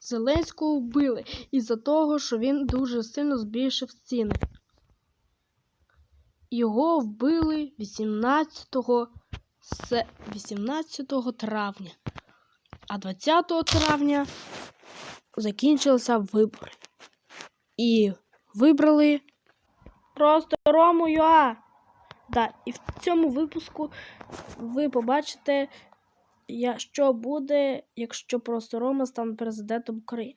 Зеленського вбили із-за того, що він дуже сильно збільшив ціни. Його вбили 18, 18 травня. А 20 травня закінчилися вибори. І вибрали просто Рому Юа. Да, і в цьому випуску ви побачите, я, що буде, якщо просто Рома стане президентом України.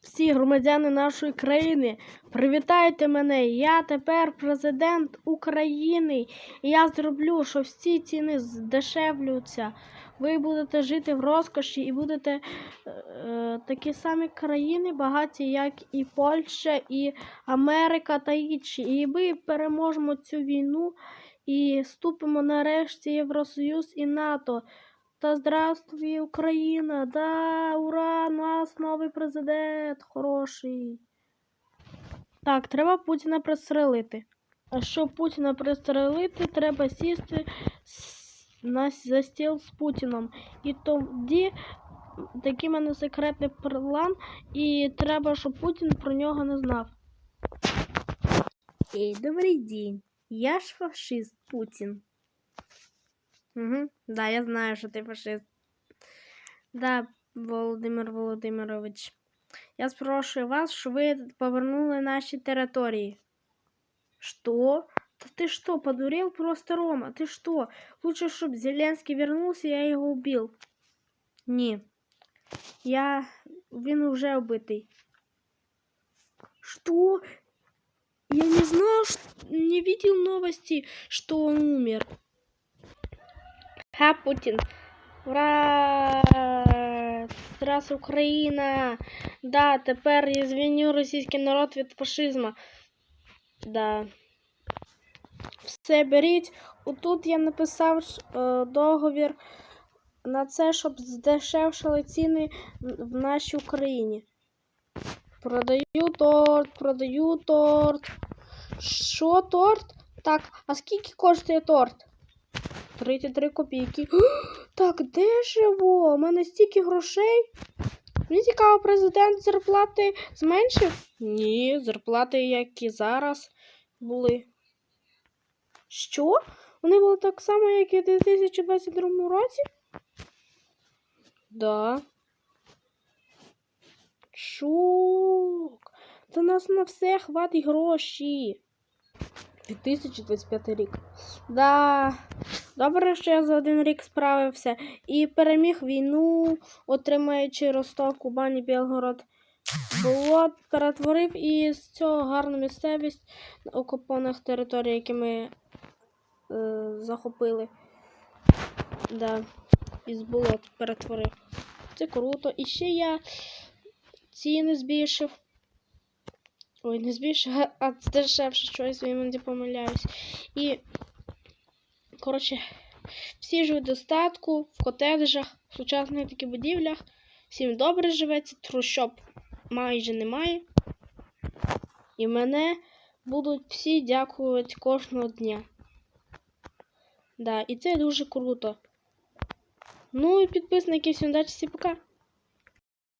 Всі громадяни нашої країни, привітайте мене! Я тепер президент України. І я зроблю, що всі ціни здешевлюються. Ви будете жити в розкоші і будете е, е, такі самі країни багаті, як і Польща, і Америка та інші. І ми переможемо цю війну і вступимо нарешті Євросоюз і НАТО. Та здравствуй, Україна! Да, ура! Нас новий президент хороший. Так, треба Путіна пристрелити. А щоб Путіна пристрелити, треба сісти за стіл з Путіном. І тоді такий мене секретний план, і треба, щоб Путін про нього не знав. Добрий день. Я ж фашист Путін. Угу. Да, я знаю, що ти фашист. Да, Володимир Володимирович. Я спрошую вас, щоб ви повернули наші території. Что? Да ты что, подурел просто, Рома? Ты что? Лучше, чтобы Зеленский вернулся, я його убил. Ні. Я... Він уже убитий. Что? Я не знал, ш- не видел новости, что он умер. Ха, Путин. Ура! Здравствуй, Україна! Да, тепер я звільню російський народ від фашизму. Да. Все беріть. Отут я написав е, договір на це, щоб здешевшили ціни в нашій Україні. Продаю торт, продаю торт. Що торт? Так, а скільки коштує торт? 33 копійки. Так, дешево. У мене стільки грошей. Мені цікаво, президент зарплати зменшив? Ні, зарплати, як і зараз були. Що? Вони були так само, як і в 2022 році? Да. Шок. Та нас на все хватить гроші. 2025 рік. Да. Добре, що я за один рік справився і переміг війну, отримаючи Ростов, Кубань і Білгород. Болот перетворив і з цього гарну місцевість на окупованих територій, які ми е, захопили. Да. Із болот перетворив. Це круто. І ще я ціни збільшив. Ой, не збільшив, а- здешевше щось, я іноді помиляюсь. І, коротше, всі живуть в достатку, в котеджах, в сучасних таких будівлях. Всім добре живеться, трущоб майже немає. І мене будуть всі дякувати кожного дня. Да, і це дуже круто. Ну і підписники, всім удачі, всім пока.